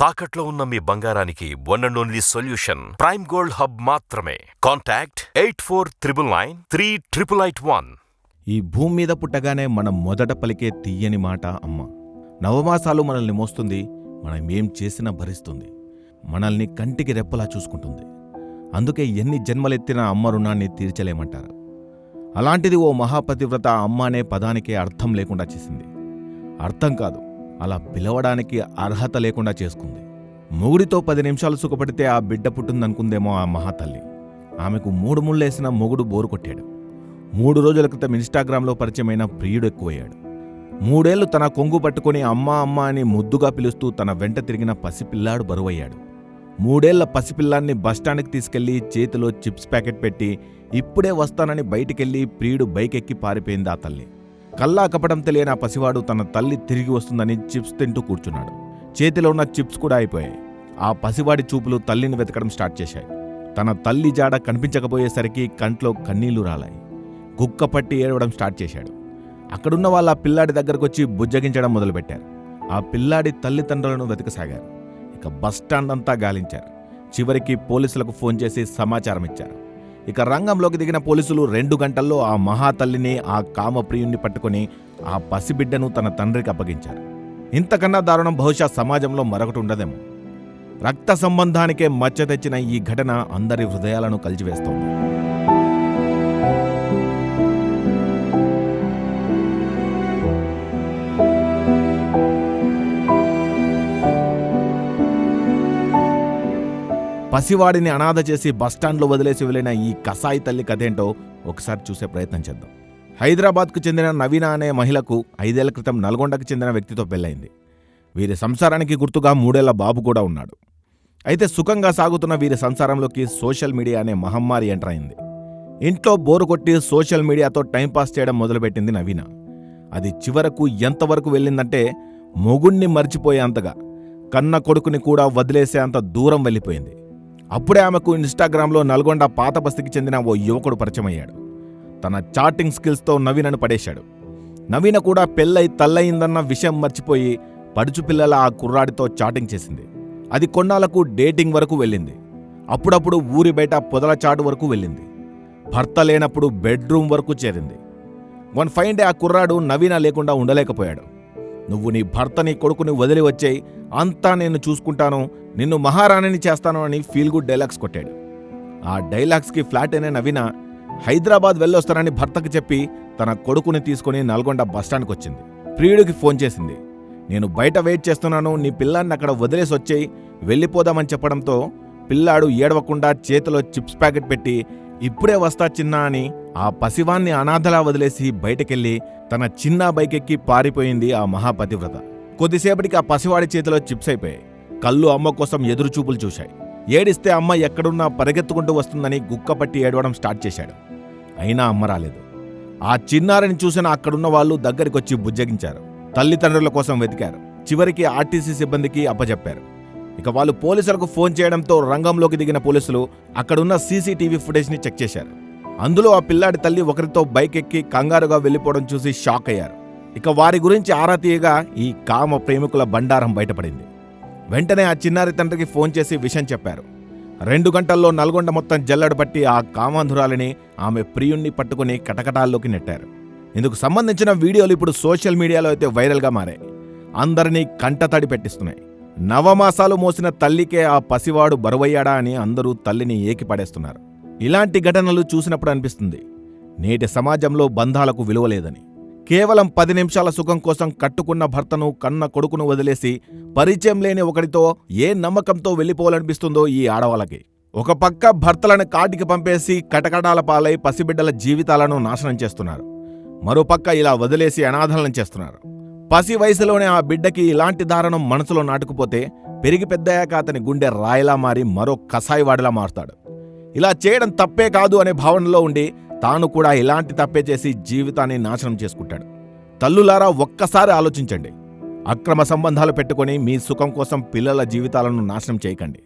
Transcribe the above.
తాకట్లో ఉన్న మీ బంగారానికి one and only solution prime gold hub మాత్రమే. Contact eight four triple nine three triple eight one ఈ భూమి మీద పుట్టగానే మనం మొదట పలికే తీయని మాట అమ్మ. నవమాసాలు మనల్ని మోస్తుంది మనం ఏం చేసినా భరిస్తుంది. మనల్ని కంటికి రెప్పలా చూసుకుంటుంది. అందుకే ఎన్ని జన్మలెత్తినా అమ్మ రుణాన్ని తీర్చలేమంటారు. అలాంటిది ఓ మహాపతివ్రత అమ్మ అనే పదానికే అర్థం లేకుండా చేసింది. అర్థం కాదు. అలా పిలవడానికి అర్హత లేకుండా చేసుకుంది. మొగుడితో పది నిమిషాలు సుఖపడితే ఆ బిడ్డ పుట్టిందనుకుందేమో ఆ మహాతల్లి. ఆమెకు మూడు ముళ్ళేసిన మొగుడు బోరు కొట్టాడు. మూడు రోజుల క్రితం ఇన్స్టాగ్రామ్లో పరిచయమైన ప్రియుడు ఎక్కువయ్యాడు. మూడేళ్ళు తన కొంగు పట్టుకుని అమ్మా అమ్మ అని ముద్దుగా పిలుస్తూ తన వెంట తిరిగిన పసిపిల్లాడు బరువయ్యాడు. మూడేళ్ళ పసిపిల్లాన్ని బస్టాండ్కి తీసుకెళ్ళి చేతిలో చిప్స్ ప్యాకెట్ పెట్టి ఇప్పుడే వస్తానని బయటికెళ్ళి ప్రియుడు బైక్ ఎక్కి పారిపోయింది ఆ తల్లి. కల్లా కపటం తెలియని ఆ పసివాడు తన తల్లి తిరిగి వస్తుందని చిప్స్ తింటూ కూర్చున్నాడు. చేతిలో ఉన్న చిప్స్ కూడా అయిపోయాయి. ఆ పసివాడి చూపులు తల్లిని వెతకడం స్టార్ట్ చేశాయి. తన తల్లి జాడ కనిపించకపోయేసరికి కంట్లో కన్నీళ్ళు రాలాయి. గుక్కపట్టి ఏడవడం స్టార్ట్ చేశాడు. అక్కడున్న వాళ్ళ పిల్లాడి పిల్లాడి దగ్గరకొచ్చి బుజ్జగించడం మొదలుపెట్టారు. ఆ పిల్లాడి తల్లిదండ్రులను వెతకసాగారు. ఇక బస్టాండ్ అంతా గాలించారు. చివరికి పోలీసులకు ఫోన్ చేసి సమాచారం ఇచ్చారు ఇక రంగంలోకి దిగిన పోలీసులు రెండు గంటల్లో ఆ మహాతల్లిని ఆ కామప్రియుణ్ణి పట్టుకొని ఆ పసిబిడ్డను తన తండ్రికి అప్పగించారు. ఇంతకన్నా దారుణం బహుశా సమాజంలో మరొకటి ఉండదేమో. రక్త సంబంధానికే మచ్చ తెచ్చిన ఈ ఘటన అందరి హృదయాలను కలిచివేస్తోంది. పసివాడిని అనాథ చేసి బస్టాండ్లో వదిలేసి వెళ్ళిన ఈ కసాయి తల్లి కథేంటో ఒకసారి చూసే ప్రయత్నం చేద్దాం. హైదరాబాద్కు చెందిన నవీన అనే మహిళకు ఐదేళ్ళ క్రితం నల్గొండకు చెందిన వ్యక్తితో పెళ్ళైంది వీరి సంసారానికి గుర్తుగా మూడేళ్ళ బాబు కూడా ఉన్నాడు. అయితే సుఖంగా సాగుతున్న వీరి సంసారంలోకి సోషల్ మీడియా అనే మహమ్మారి ఎంటర్ అయింది. ఇంట్లో బోరు కొట్టి సోషల్ మీడియాతో టైంపాస్ చేయడం మొదలుపెట్టింది నవీన. అది చివరకు ఎంతవరకు వెళ్ళిందంటే మొగుణ్ణి మర్చిపోయేంతగా కన్న కొడుకుని కూడా వదిలేసే అంత దూరం వెళ్ళిపోయింది. అప్పుడే ఆమెకు ఇన్స్టాగ్రామ్లో నల్గొండ పాత బస్తికి చెందిన ఓ యువకుడు పరిచయమయ్యాడు. తన చాటింగ్ స్కిల్స్తో నవీనను పడేశాడు. నవీన కూడా పెళ్ళై తల్లయిందన్న విషయం మర్చిపోయి పడుచు పిల్లల ఆ కుర్రాడితో చాటింగ్ చేసింది. అది కొన్నాళ్ళకు డేటింగ్ వరకు వెళ్ళింది. అప్పుడప్పుడు ఊరి బయట పొదల చాటు వరకు వెళ్ళింది. భర్త లేనప్పుడు బెడ్రూమ్ వరకు చేరింది. వన్ ఫైన్ డే ఆ కుర్రాడు నవీన లేకుండా ఉండలేకపోయాడు. నువ్వు నీ భర్తని కొడుకుని వదిలి వచ్చేయి అంతా నేను చూసుకుంటాను నిన్ను మహారాణిని చేస్తాను అని ఫీల్ గుడ్ డైలాగ్స్ కొట్టాడు. ఆ డైలాగ్స్కి ఫ్లాట్ అయిన నవీన హైదరాబాద్ వెళ్ళొస్తానని భర్తకు చెప్పి తన కొడుకుని తీసుకుని నల్గొండ బస్టాండ్కి వచ్చింది. ప్రియుడికి ఫోన్ చేసింది. నేను బయట వెయిట్ చేస్తున్నాను నీ పిల్లాన్ని అక్కడ వదిలేసి వచ్చేయి వెళ్ళిపోదామని చెప్పడంతో పిల్లాడు ఏడవకుండా చేతిలో చిప్స్ ప్యాకెట్ పెట్టి ఇప్పుడే వస్తా చిన్నా అని ఆ పసివాన్ని అనాథలా వదిలేసి బయటకెళ్ళి తన చిన్న బైక్ ఎక్కి పారిపోయింది ఆ మహాపతివ్రత. కొద్దిసేపటికి ఆ పసివాడి చేతిలో చిప్స్ అయిపోయాయి. కళ్ళు అమ్మ కోసం ఎదురుచూపులు చూశాయి. ఏడిస్తే అమ్మ ఎక్కడున్నా పరిగెత్తుకుంటూ వస్తుందని గుక్కపట్టి ఏడవడం స్టార్ట్ చేశాడు. అయినా అమ్మ రాలేదు. ఆ చిన్నారిని చూసిన అక్కడున్న వాళ్ళు దగ్గరికొచ్చి బుజ్జగించారు. తల్లిదండ్రుల కోసం వెతికారు. చివరికి ఆర్టీసీ సిబ్బందికి అప్పచెప్పారు ఇక వాళ్ళు పోలీసులకు ఫోన్ చేయడంతో రంగంలోకి దిగిన పోలీసులు అక్కడున్న సీసీటీవీ ఫుటేజ్ని చెక్ చేశారు. అందులో ఆ పిల్లాడి తల్లి ఒకరితో బైక్ ఎక్కి కంగారుగా వెళ్ళిపోవడం చూసి షాక్ అయ్యారు. ఇక వారి గురించి ఆరా తీయగా ఈ కామ ప్రేమికుల బండారం బయటపడింది. వెంటనే ఆ చిన్నారి తండ్రికి ఫోన్ చేసి విషయం చెప్పారు. రెండు గంటల్లో నల్గొండ మొత్తం జల్లడు పట్టి ఆ కామాంధురాలిని ఆమె ప్రియుణ్ణి పట్టుకుని కటకటాల్లోకి నెట్టారు. ఇందుకు సంబంధించిన వీడియోలు ఇప్పుడు సోషల్ మీడియాలో అయితే వైరల్గా మారాయి. అందరినీ కంటతడి పెట్టిస్తున్నాయి. నవమాసాలు మోసిన తల్లికే ఆ పసివాడు బరువయ్యాడా అని అందరూ తల్లిని ఏకిపడేస్తున్నారు. ఇలాంటి ఘటనలు చూసినప్పుడు అనిపిస్తుంది. నేటి సమాజంలో బంధాలకు విలువలేదని కేవలం పది నిమిషాల సుఖం కోసం కట్టుకున్న భర్తను కన్న కొడుకును వదిలేసి పరిచయం లేని ఒకడితో ఏ నమ్మకంతో వెళ్ళిపోవాలనిపిస్తుందో ఈ ఆడవాళ్ళకి. ఒక పక్క భర్తలను కాటికి పంపేసి కటకటాల పాలై పసిబిడ్డల జీవితాలను నాశనం చేస్తున్నారు. మరోపక్క ఇలా వదిలేసి అనాథలను చేస్తున్నారు. పసి వయసులోనే ఆ బిడ్డకి ఇలాంటి దారుణం మనసులో నాటుకుపోతే పెరిగి పెద్దయ్యాక అతని గుండె రాయిలా మారి మరో కసాయివాడిలా మారుతాడు. ఇలా చేయడం తప్పే కాదు అనే భావనలో ఉండి తాను కూడా ఇలాంటి తప్పే చేసి జీవితాన్ని నాశనం చేసుకుంటాడు. తల్లులారా ఒక్కసారి ఆలోచించండి. అక్రమ సంబంధాలు పెట్టుకొని మీ సుఖం కోసం పిల్లల జీవితాలను నాశనం చేయకండి.